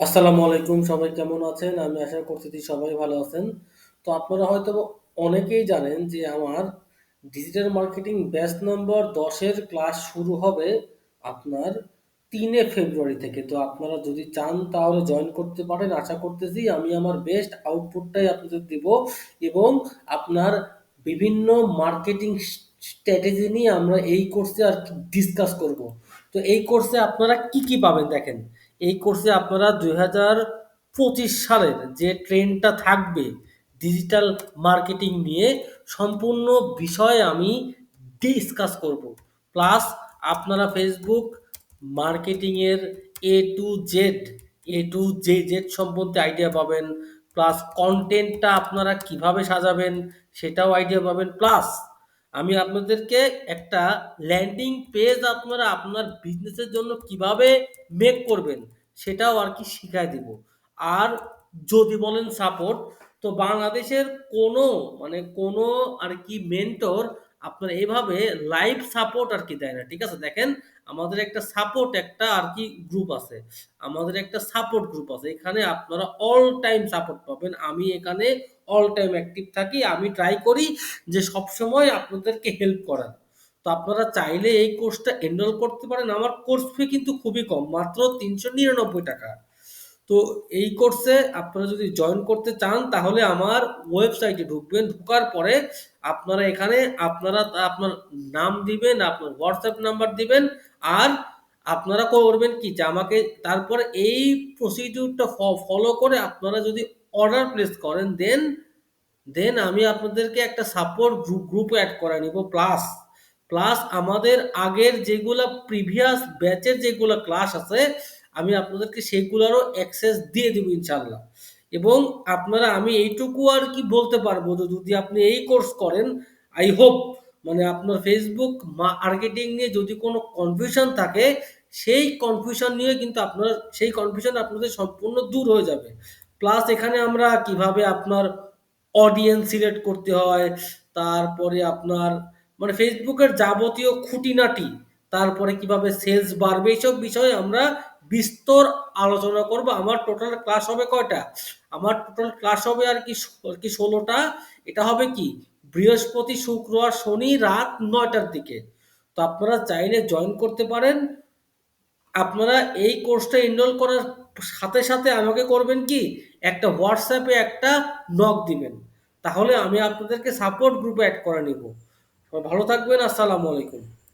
আসসালামু আলাইকুম সবাই কেমন আছেন? আমি আশা করতেছি সবাই ভালো আছেন। তো আপনারা হয়তো অনেকেই জানেন যে আমার ডিজিটাল মার্কেটিং ব্যাচ নম্বর ১০ এর ক্লাস শুরু হবে আপনার ৩ এ ফেব্রুয়ারি থেকে। তো আপনারা যদি চান তাহলে জয়েন করতে পারেন। আশা করতেছি আমি আমার বেস্ট আউটপুটটাই আপনাদের দিব এবং আপনার বিভিন্ন মার্কেটিং স্ট্র্যাটেজি নিয়ে আমরা এই কোর্সে আর ডিসকাস করব। তো এই কোর্সে আপনারা কি, কি পাবেন দেখেন। এই কোর্সে আপনারা ২০২৫ সালের যে ট্রেন্ডটা থাকবে ডিজিটাল মার্কেটিং নিয়ে সম্পূর্ণ বিষয় আমি ডিসকাস করব। প্লাস আপনারা ফেসবুক মার্কেটিং এর A to Z, A to Z Z সম্বন্ধে আইডিয়া পাবেন। প্লাস কন্টেন্টটা আপনারা কীভাবে সাজাবেন সেটাও আইডিয়া পাবেন। প্লাস আমি আপনাদেরকে একটা ল্যান্ডিং পেজ আপনারা আপনার বিজনেসের জন্য কীভাবে মেক করবেন সেটাও আর কি শিখায় দিব। আর যদি বলেন সাপোর্ট তো বাংলাদেশের কোনো মানে কোনো আর কি মেন্টর আপনার এইভাবে লাইভ সাপোর্ট আর কি দেয় না। ঠিক আছে? দেখেন, আমাদের একটা সাপোর্ট একটা আর কি গ্রুপ আছে। আমাদের একটা সাপোর্ট গ্রুপ আছে। এখানে আপনারা অল টাইম সাপোর্ট পাবেন। আমি এখানে অল টাইম অ্যাক্টিভ থাকি। আমি ট্রাই করি যে সবসময় আপনাদেরকে হেল্প করার। তো আপনারা চাইলে এই কোর্সটা এনরোল করতে পারেন। আমার কোর্স ফি কিন্তু খুবই কম। মাত্র ৳৩৯৯ তো এই কোর্সে আপনারা যদি জয়েন করতে চান তাহলে আমার ওয়েবসাইটে ঢুকবেন। ঢোকার পরে আপনারা এখানে আপনারা আপনার নাম দিবেন, আপনার হোয়াটসঅ্যাপ নাম্বার দিবেন। আর আপনারা করবেন কি যে আমাকে তারপরে এই প্রসিডিউরটা ফলো করে আপনারা যদি অর্ডার প্লেস করেন দেন, দেন আমি আপনাদেরকে একটা সাপোর্ট গ্রুপ গ্রুপে অ্যাড করে নিব। প্লাস, প্লাস আমাদের আগের যেগুলা প্রিভিয়াস ব্যাচের যেগুলা ক্লাস আছে আমি আপনাদেরকে সেগুলারও অ্যাক্সেস দিয়ে দিব ইনশাআল্লাহ। এবং আপনারা আমি এইটুকু আর কি বলতে পারব যে যদি আপনি এই কোর্স করেন আই হোপ মানে আপনার Facebook মার্কেটিং নিয়ে যদি কোনো কনফিউশন থাকে সেই কনফিউশন নিয়ে কিন্তু আপনার সেই কনফিউশন আপনাদের সম্পূর্ণ দূর হয়ে যাবে। প্লাস এখানে আমরা কীভাবে আপনার অডিয়েন্স সিলেক্ট করতে হয়, তারপরে আপনার মানে ফেসবুকের যাবতীয় খুঁটিনাটি, তারপরে কীভাবে সেলস বাড়বে এইসব বিষয়ে আমরা বিস্তর আলোচনা করব। আমার টোটাল ক্লাস হবে কয়টা? আমার টোটাল ক্লাস হবে আর কি আরকি ১৬ টা। এটা হবে কি বৃহস্পতি, শুক্র আর শনি রাত নয়টার দিকে। তো আপনারা চাইলে জয়েন করতে পারেন। আপনারা এই কোর্সটা এনরোল করার সাথে, সাথে আমাকে করবেন কি একটা হোয়াটসঅ্যাপে একটা নক দিবেন। তাহলে আমি আপনাদেরকে সাপোর্ট গ্রুপে অ্যাড করে নিব। ভালো থাকবেন। আসসালামু আলাইকুম।